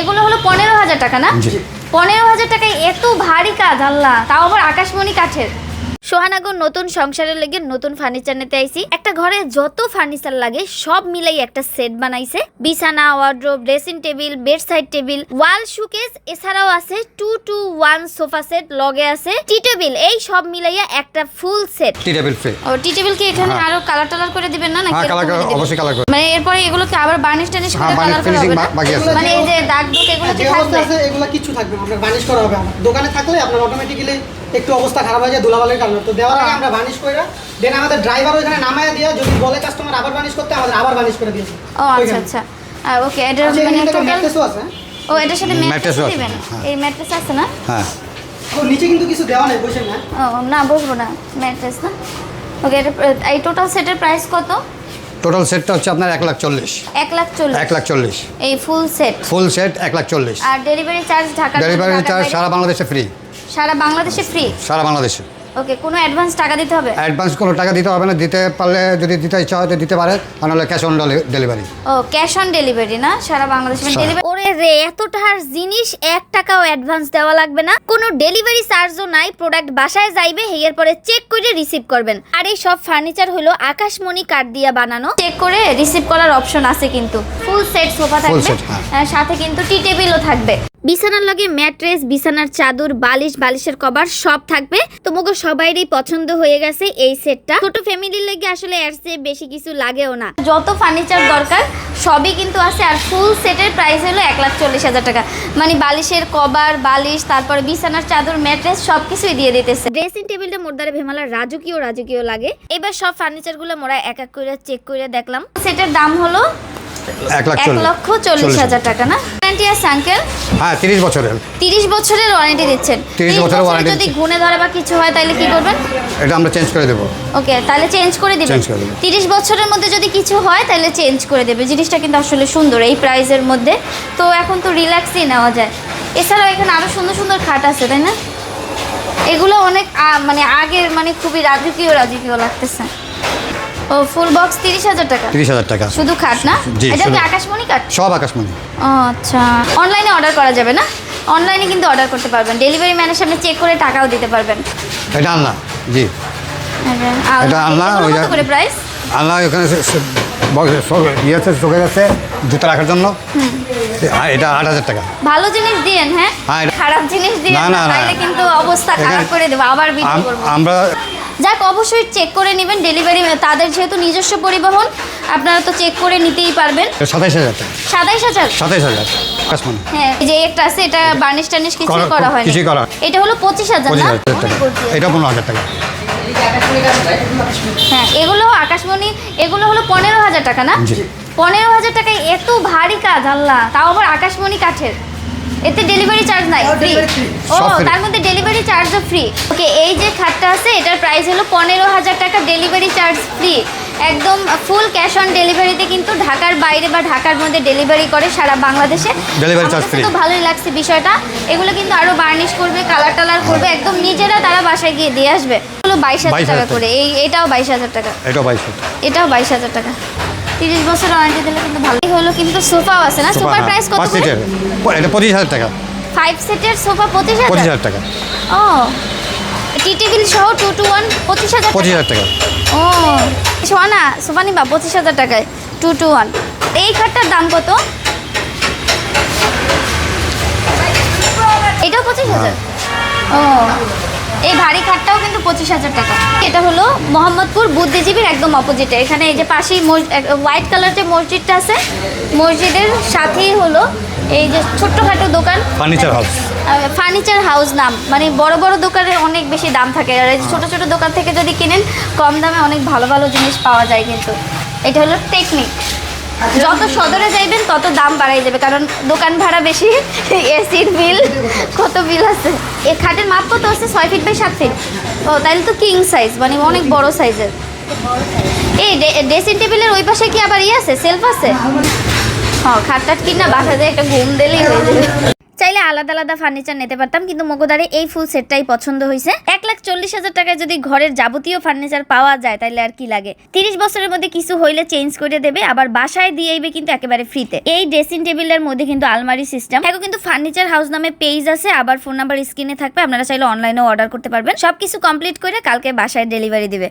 এগুলো হলো পনেরো হাজার টাকা না? পনেরো হাজার টাকায় এত ভারী কাজ আল্লাহ। তাও আবার আকাশমণি কাঠের। সোহানাগর নতুন সংসারের লেগে নতুন ফার্নিচার নিতে আইছি। একটা ঘরে যত ফার্নিচার লাগে সব মিলাই একটা সেট বানাইছে। বিছানা wardrobe dressing table bed side table wall showcase এছাড়াও আছে two two one sofa set লগে আছে টি টেবিল এই সব মিলাইয়া একটা full set tea table free ও টি টেবিল কি এখানে হ্যাঁ। আরও কালার টালার করে দিবেন না নাকি হ্যাঁ কালার অবশ্যই কালার করে। মানে এরপরে এগুলোকে আবার বার্নিশ টার্নিশ করে হ্যাঁ, কালার করা হবে। মানে এই যে দাগ দুগ এগুলো কি থাকবে এগুলো কিছু থাকবে বানিশ করা হবে দোকানে থাকলে আপনার অটোমেটিক্যালি একটু অবস্থা খারাপ হয়ে যায় ধুলাবালির কারণে। তো দেওয়ার আগে আমরা বানিশ করে দেন আমাদের ড্রাইভার ওইখানে নামায় দিয়ে যদি বলে কাস্টমার আবার বানিশ করতে আমাদের আবার বানিশ করে দিয়েছে। ও আচ্ছা আচ্ছা। ওকে এটা আচ্ছা, মানে টোটাল ম্যাট্রেসও আছে ও এটার সাথে ম্যাট্রেস আছে, দিবেন? হ্যাঁ। এই ম্যাট্রেস আছে না? হ্যাঁ। ও নিচে কিন্তু কিছু দেওয়া নেই বুঝছেন না ও না বসবো না ম্যাট্রেস না। ওকে এটা এই টোটাল সেটের প্রাইস কত? টোটাল সেটটা হচ্ছে আপনার এক লাখ চল্লিশ। এক লাখ চল্লিশ। এক লাখ চল্লিশ। এই ফুল সেট ফুল সেট এক লাখ চল্লিশ। আর delivery charge Dhaka delivery charge সারা বাংলাদেশে ফ্রি সারা বাংলাদেশে ফ্রি সারা বাংলাদেশে। ওকে কোনো অ্যাডভান্স টাকা দিতে হবে? অ্যাডভান্স কোনো টাকা দিতে হবে না দিতে পারলে যদি দিতে ইচ্ছা হয় তো দিতে পারে আর নাহলে ক্যাশ অন ডেলিভারি ও ক্যাশ অন ডেলিভারি না? সারা বাংলাদেশে ডেলিভারি ওরে রে এত টাকার জিনিস এক টাকাও অ্যাডভান্স দেওয়া লাগবে না। কোনো ডেলিভারি চার্জও নাই প্রোডাক্ট বাসায় যাইবে হেয়ার পরে চেক করে রিসিভ করবেন। আর এই সব ফার্নিচার হলো আকাশমণি কাঠ দিয়ে বানানো। চেক করে রিসিভ করার অপশন আছে কিন্তু। ফুল সেট সোফা থাকবে। হ্যাঁ। আহ, সাথে কিন্তু টি টেবিলও থাকবে। বিছানার লগে ম্যাট্রেস, বিছানার চাদর, বালিশ, বালিশের কভার সব থাকবে। তোমাকে সবাইরই পছন্দ হয়ে গেছে এই সেটটা। ছোট ফ্যামিলির লেগে আসলে এর চেয়ে বেশি কিছু লাগেও না। যত ফার্নিচার দরকার, সবই কিন্তু আছে। আর ফুল সেটের প্রাইস হলো এক লাখ চল্লিশ হাজার টাকা। মানে বালিশের কভার, বালিশ, তারপরে বিছানার চাদর, ম্যাট্রেস সব কিছুই দিয়ে দিতেছে। ড্রেসিং টেবিলটা মোরদারে ভেমালার রাজকীয় রাজকীয় লাগে। এবার সব ফার্নিচারগুলো মোরা এক এক করে চেক করে দেখলাম। সেটের দাম হলো এক লাখ এক চল্লিশ। লক্ষ চল্লিশ হাজার টাকা না? ওয়ারেন্টি আছে আঙ্কেল হ্যাঁ তিরিশ বছরের। তিরিশ বছরের ওয়ারেন্টি দিচ্ছেন। তিরিশ বছরের বছরে যদি দিচ্ছি। ঘুনে বা কিছু হয় তাহলে কি করবেন? এটা আমরা চেঞ্জ করে দেবো। ওকে তাহলে চেঞ্জ করে দিবেন। Change করে দেব। তিরিশ বছরের মধ্যে যদি কিছু হয় তাহলে চেঞ্জ করে দেবে। জিনিসটা কিন্তু আসলে সুন্দর এই প্রাইসের মধ্যে। তো এখন তো রিল্যাক্সই নেওয়া যায়। এছাড়াও এখানে আরও সুন্দর সুন্দর খাট আছে তাই না? এগুলো অনেক মানে আগের মানে খুবই রাজকীয় রাজকীয় লাগতেছে। ও ফুল বক্স তিরিশ হাজার টাকা। তিরিশ হাজার টাকা। শুধু খাট না? এটা কি আকাশমণি কাঠ সব আকাশমণি। আচ্ছা। অনলাইনে অর্ডার করা যাবে না? অনলাইনে কিন্তু অর্ডার করতে পারবেন। ডেলিভারি ম্যানের সামনে চেক করে টাকাও দিতে পারবেন। এটা আনলা জি। এটা আনলা, ওই যে- করে প্রাইস আনলা ওখানে ইয়ে আছে চোখে আছে জুতো রাখার জন্য। এটা আট হাজার টাকা। ভালো জিনিস দিয়েন হ্যাঁ? হ্যাঁ, খারাপ জিনিস দিয়েন না, না কিন্তু অবস্থা খারাপ করে দেবো। আবার করব। আমরা যাক অবশ্যই চেক করে নেবেন ডেলিভারি তাদের যেহেতু নিজস্ব পরিবহন আপনারা তো চেক করে নিতেই পারবেন। সাতাইশ হাজার সাতাইশ হাজার? সাতাইশ হাজার হ্যাঁ এই যে একটা আছে এটা বার্নিশ টার্নিশ কিছুই করা- হয় করা। এটা হলো পঁচিশ হাজার না। এটা পনেরো হাজার টাকা। হ্যাঁ এগুলো আকাশমণি এগুলো হলো পনেরো হাজার টাকা না? পনেরো হাজার টাকায় এত ভারী কাজ আল্লাহ। তাও আবার আকাশমণি কাঠের। এতে ডেলিভারি চার্জ নাই ফ্রি ও তার মধ্যে ডেলিভারি চার্জও ফ্রি ওকে এই যে খাটটা আছে এটার প্রাইস হলো পনেরো হাজার টাকা ডেলিভারি চার্জ ফ্রি একদম ফুল ক্যাশ অন ডেলিভারিতে কিন্তু ঢাকার বাইরে বা ঢাকার মধ্যে ডেলিভারি করে সারা বাংলাদেশে। Charge কাছে free। তো ভালোই লাগছে বিষয়টা। এগুলো কিন্তু আরও বার্নিশ করবে কালার টালার করবে একদম নিজেরা তারা বাসায় গিয়ে দিয়ে আসবে। এগুলো বাইশ হাজার টাকা টাকা। করে। এই এটাও বাইশ হাজার টাকা। এটাও বাইশ এটাও বাইশ হাজার টাকা। তিরিশ বছর ওয়ারেন্টি দিলে কিন্তু ভালোই হলো কিন্তু সোফাও আছে না? সোফার প্রাইস কত পাঁচ সিটের। এটা পঁচিশ হাজার টাকা। ফাইভ সিটের সোফা পঁচিশ পঁচিশ হাজার হাজার টাকা। ও। টি টেবিল সহ টু টু ওয়ান পঁচিশ হাজার পঁচিশ হাজার টাকা। ও সোনা সোফা নিবা পঁচিশ হাজার টাকায় টু টু ওয়ান এই খাটটার দাম কত? এটাও পঁচিশ হাজার? ও। এই ভারী খাটটাও কিন্তু পঁচিশ হাজার টাকা। এটা হলো মোহাম্মদপুর বুদ্ধিজীবীর একদম অপোজিটে এখানে এই যে পাশেই হোয়াইট কালার যে মসজিদটা আছে মসজিদের সাথেই হলো এই যে ছোট্টখাটো দোকান। ফার্নিচার হাউস ফার্নিচার হাউস নাম। মানে বড় বড় দোকানে অনেক বেশি দাম থাকে। আর এই ছোট ছোট দোকান থেকে যদি কিনেন কম দামে অনেক ভালো ভালো জিনিস পাওয়া যায় কিন্তু। এটা হলো টেকনিক যত সদরে যাইবেন, তত দাম বাড়াই যাবে। কারণ দোকান ভাড়া বেশি এসির বিল কত বিল আছে? এ খাটের মাপ কত আছে? ছয় ফিট বাই সাত ফিট ও তাহলে তো কিং সাইজ মানে অনেক বড় সাইজের এই ড্রেসিং টেবিলের ওই পাশে কি আবার ইয়ে আছে? সেলফ আছে? হ্যাঁ খাট টাট কিনা বাসা যায় একটা ঘুম দিলেই হয়ে যাবে। চাইলে আলাদা আলাদা ফার্নিচার নিতে পারতাম, কিন্তু মগোদারে এই ফুল সেটটাই পছন্দ হয়েছে এক চল্লিশ হাজার টাকায় যদি ঘরের যাবতীয় ফার্নিচার পাওয়া যায় তাহলে আর কি লাগে? তিরিশ বছরের মধ্যে কিছু হইলে চেঞ্জ করে দেবে, আবার বাসায় দিয়ে দিবে কিন্তু একেবারে ফ্রিতে এই ড্রেসিং টেবিলের মধ্যে কিন্তু আলমারি সিস্টেম এখন কিন্তু ফার্নিচার হাউস নামে পেজ আছে, আবার ফোন নাম্বার স্ক্রিনে থাকবে, আপনারা চাইলে অনলাইনেও অর্ডার করতে পারবেন। সবকিছু কমপ্লিট করে কালকে বাসায় ডেলিভারি দিবে।